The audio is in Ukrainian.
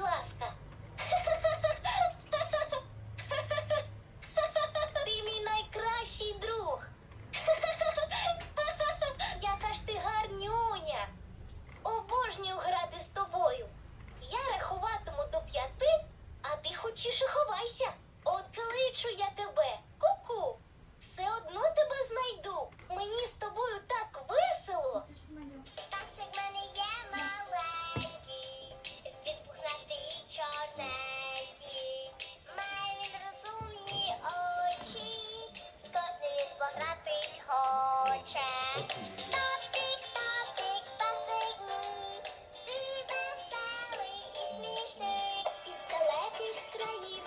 ласка. Ти мій найкращий друг. Яка ж ти гарнюня. Обожнюю грати з тобою. Я рахуватиму до п'яти, а ти хочеш і ховайся. От я тебе. a tutti.